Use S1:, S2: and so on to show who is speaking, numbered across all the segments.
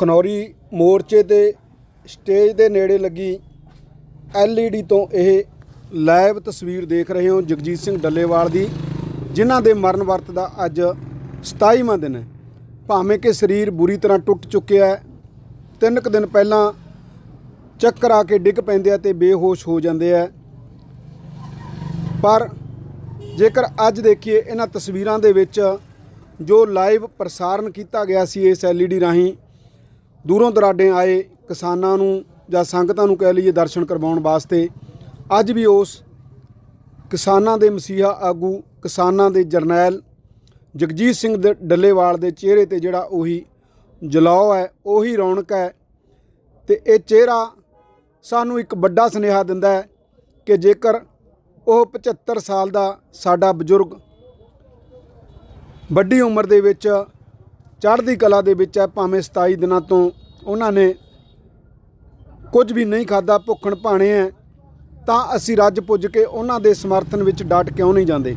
S1: ਖਨੌਰੀ ਮੋਰਚੇ ਤੇ ਸਟੇਜ ਦੇ ਨੇੜੇ ਲੱਗੀ LED ਤੋਂ ਇਹ ਲਾਈਵ ਤਸਵੀਰ ਦੇਖ ਰਹੇ ਹੋ ਜਗਜੀਤ ਸਿੰਘ ਡੱਲੇਵਾਲ ਦੀ, ਜਿਨ੍ਹਾਂ ਦੇ ਮਰਨ ਵਰਤ ਦਾ ਅੱਜ 27ਵਾਂ ਦਿਨ ਹੈ। ਭਾਵੇਂ ਕਿ ਸਰੀਰ ਬੁਰੀ ਤਰ੍ਹਾਂ ਟੁੱਟ ਚੁੱਕਿਆ ਹੈ ਤਿੰਨ ਕੁ ਦਿਨ ਪਹਿਲਾਂ ਚੱਕਰ ਆ ਕੇ ਡਿੱਗ ਪੈਂਦੇ ਆ ਤੇ ਬੇਹੋਸ਼ ਹੋ ਜਾਂਦੇ ਆ। ਪਰ ਜੇਕਰ ਅੱਜ ਦੇਖੀਏ, ਇਹਨਾਂ ਤਸਵੀਰਾਂ ਦੇ ਵਿੱਚ ਜੋ ਲਾਈਵ ਪ੍ਰਸਾਰਣ ਕੀਤਾ ਗਿਆ ਸੀ ਇਸ LED ਰਾਹੀਂ ਦੂਰੋਂ ਦਰਾਡੇ ਆਏ ਕਿਸਾਨਾਂ ਨੂੰ ਜਾਂ ਸੰਗਤਾਂ ਨੂੰ ਕਹਿ ਲਈਏ ਦਰਸ਼ਨ ਕਰਵਾਉਣ ਵਾਸਤੇ, ਅੱਜ ਵੀ ਉਸ ਕਿਸਾਨਾਂ ਦੇ ਮਸੀਹਾ ਆਗੂ, ਕਿਸਾਨਾਂ ਦੇ ਜਰਨੈਲ ਜਗਜੀਤ ਸਿੰਘ ਦੇ, ਡੱਲੇਵਾਲ ਦੇ ਚਿਹਰੇ ਤੇ ਜਿਹੜਾ ਉਹੀ ਜਲਾਉ ਹੈ, ਉਹੀ ਰੌਣਕ ਹੈ ਤੇ ਇਹ ਚਿਹਰਾ ਸਾਨੂੰ ਇੱਕ ਵੱਡਾ ਸੁਨੇਹਾ ਦਿੰਦਾ ਹੈ ਕਿ ਜੇਕਰ ਉਹ 75 ਸਾਲ ਦਾ ਸਾਡਾ ਬਜ਼ੁਰਗ ਵੱਡੀ ਉਮਰ ਦੇ ਵਿੱਚ ਚੜ੍ਹਦੀ ਕਲਾ ਦੇ ਵਿੱਚ ਹੈ, ਭਾਵੇਂ 27 ਦਿਨਾਂ ਤੋਂ ਉਹਨਾਂ ਨੇ ਕੁਝ ਵੀ ਨਹੀਂ ਖਾਦਾ ਭੁੱਖਣ ਭਾਣੇ ਹੈ, ਤਾਂ ਅਸੀਂ ਰੱਜ ਪੁੱਜ ਕੇ ਉਹਨਾਂ ਦੇ ਸਮਰਥਨ ਵਿੱਚ ਡਟ ਕਿਉਂ ਨਹੀਂ ਜਾਂਦੇ?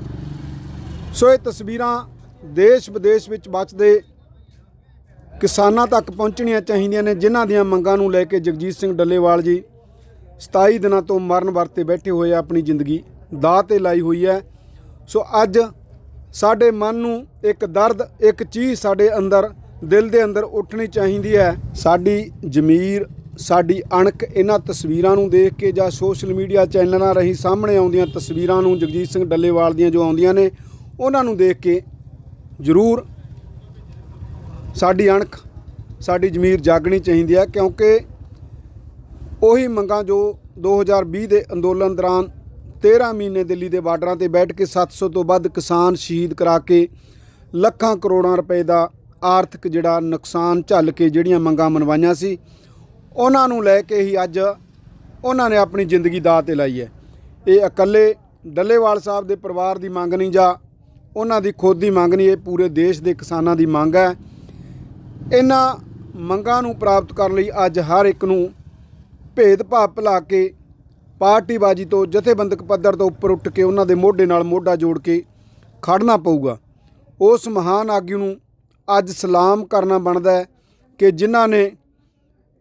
S1: ਸੋ ਇਹ ਤਸਵੀਰਾਂ ਦੇਸ਼ ਵਿਦੇਸ਼ ਵਿੱਚ ਬਚਦੇ ਕਿਸਾਨਾਂ ਤੱਕ ਪਹੁੰਚਣੀਆਂ ਚਾਹੀਦੀਆਂ ਨੇ, ਜਿਨ੍ਹਾਂ ਦੀਆਂ ਮੰਗਾਂ ਨੂੰ ਲੈ ਕੇ ਜਗਜੀਤ ਸਿੰਘ ਡੱਲੇਵਾਲ ਜੀ 27 ਦਿਨਾਂ ਤੋਂ ਮਰਨ ਵਰਤੇ ਬੈਠੇ ਹੋਏ ਆਪਣੀ ਜ਼ਿੰਦਗੀ ਦਾਅ ਤੇ ਲਾਈ ਹੋਈ ਹੈ। ਸੋ ਅੱਜ ਸਾਡੇ ਮਨ ਨੂੰ ਇੱਕ ਦਰਦ, ਇੱਕ ਚੀਜ਼ ਸਾਡੇ ਅੰਦਰ, ਦਿਲ ਦੇ ਅੰਦਰ ਉੱਠਣੀ ਚਾਹੀਦੀ ਹੈ। ਸਾਡੀ ਜ਼ਮੀਰ, ਸਾਡੀ ਅਣਖ ਇਹਨਾਂ ਤਸਵੀਰਾਂ ਨੂੰ ਦੇਖ ਕੇ ਜਾਂ ਸੋਸ਼ਲ ਮੀਡੀਆ ਚੈਨਲਾਂ ਰਾਹੀਂ ਸਾਹਮਣੇ ਆਉਂਦੀਆਂ ਤਸਵੀਰਾਂ ਨੂੰ ਜਗਜੀਤ ਸਿੰਘ ਡੱਲੇਵਾਲ ਦੀਆਂ ਜੋ ਆਉਂਦੀਆਂ ਨੇ, ਉਹਨਾਂ ਨੂੰ ਦੇਖ ਕੇ ਜ਼ਰੂਰ ਸਾਡੀ ਅਣਖ, ਸਾਡੀ ਜ਼ਮੀਰ ਜਾਗਣੀ ਚਾਹੀਦੀ ਹੈ ਕਿਉਂਕਿ ਉਹੀ ਮੰਗਾਂ ਜੋ 2020 ਦੇ ਅੰਦੋਲਨ ਦੌਰਾਨ 13 ਮਹੀਨੇ ਦਿੱਲੀ ਦੇ ਬਾਰਡਰਾਂ ਤੇ ਬੈਠ ਕੇ 700 ਤੋਂ ਵੱਧ ਕਿਸਾਨ ਸ਼ਹੀਦ ਕਰਾ ਕੇ ਲੱਖਾਂ ਕਰੋੜਾਂ ਰੁਪਏ ਦਾ ਆਰਥਿਕ ਜਿਹੜਾ ਨੁਕਸਾਨ ਝੱਲ ਕੇ ਜਿਹੜੀਆਂ ਮੰਗਾਂ ਮਨਵਾਈਆਂ ਸੀ, ਉਹਨਾਂ ਨੂੰ ਲੈ ਕੇ ਹੀ ਅੱਜ ਉਹਨਾਂ ਨੇ ਆਪਣੀ ਜ਼ਿੰਦਗੀ ਦਾਅ ਤੇ ਲਾਈ ਹੈ। ਇਹ ਇਕੱਲੇ ਡੱਲੇਵਾਲ ਸਾਹਿਬ ਦੇ ਪਰਿਵਾਰ ਦੀ ਮੰਗ ਨਹੀਂ ਜਾਂ ਉਹਨਾਂ ਦੀ ਖੁਦ ਦੀ ਮੰਗ ਨਹੀਂ, ਇਹ ਪੂਰੇ ਦੇਸ਼ ਦੇ ਕਿਸਾਨਾਂ ਦੀ ਮੰਗ ਹੈ। ਇਹਨਾਂ ਮੰਗਾਂ ਨੂੰ ਪ੍ਰਾਪਤ ਕਰਨ ਲਈ ਅੱਜ ਹਰ ਇੱਕ ਨੂੰ ਭੇਦਭਾਵ ਭੁਲਾ ਕੇ ਪਾਰਟੀਬਾਜ਼ੀ ਤੋਂ ਜਥੇਬੰਦਕ ਪੱਧਰ ਤੋਂ ਉੱਪਰ ਉੱਠ ਕੇ ਉਹਨਾਂ ਦੇ ਮੋਢੇ ਨਾਲ ਮੋਢਾ ਜੋੜ ਕੇ ਖੜਨਾ ਪਊਗਾ। ਉਸ ਮਹਾਨ ਆਗੂ ਨੂੰ ਅੱਜ ਸਲਾਮ ਕਰਨਾ ਬਣਦਾ ਹੈ ਕਿ ਜਿਨ੍ਹਾਂ ਨੇ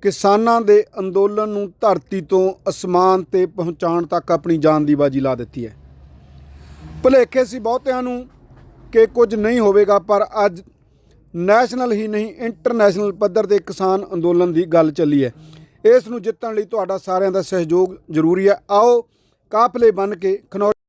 S1: ਕਿਸਾਨਾਂ ਦੇ ਅੰਦੋਲਨ ਨੂੰ ਧਰਤੀ ਤੋਂ ਅਸਮਾਨ ਤੇ ਪਹੁੰਚਾਉਣ ਤੱਕ ਆਪਣੀ ਜਾਨ ਦੀ ਬਾਜੀ ਲਾ ਦਿੱਤੀ ਹੈ। ਭੁਲੇਖੇ ਸੀ ਬਹੁਤਿਆਂ ਨੂੰ ਕਿ ਕੁਝ ਨਹੀਂ ਹੋਵੇਗਾ, ਪਰ ਅੱਜ ਨੈਸ਼ਨਲ ਹੀ ਨਹੀਂ, ਇੰਟਰਨੈਸ਼ਨਲ ਪੱਧਰ ਤੇ ਕਿਸਾਨ ਅੰਦੋਲਨ ਦੀ ਗੱਲ ਚੱਲੀ ਹੈ। ਇਸ ਨੂੰ ਜਿੱਤਣ ਲਈ ਤੁਹਾਡਾ ਸਾਰਿਆਂ ਦਾ ਸਹਿਯੋਗ ਜ਼ਰੂਰੀ ਹੈ। ਆਓ ਕਾਫਲੇ ਬਣ ਕੇ ਖਨੌਰੀ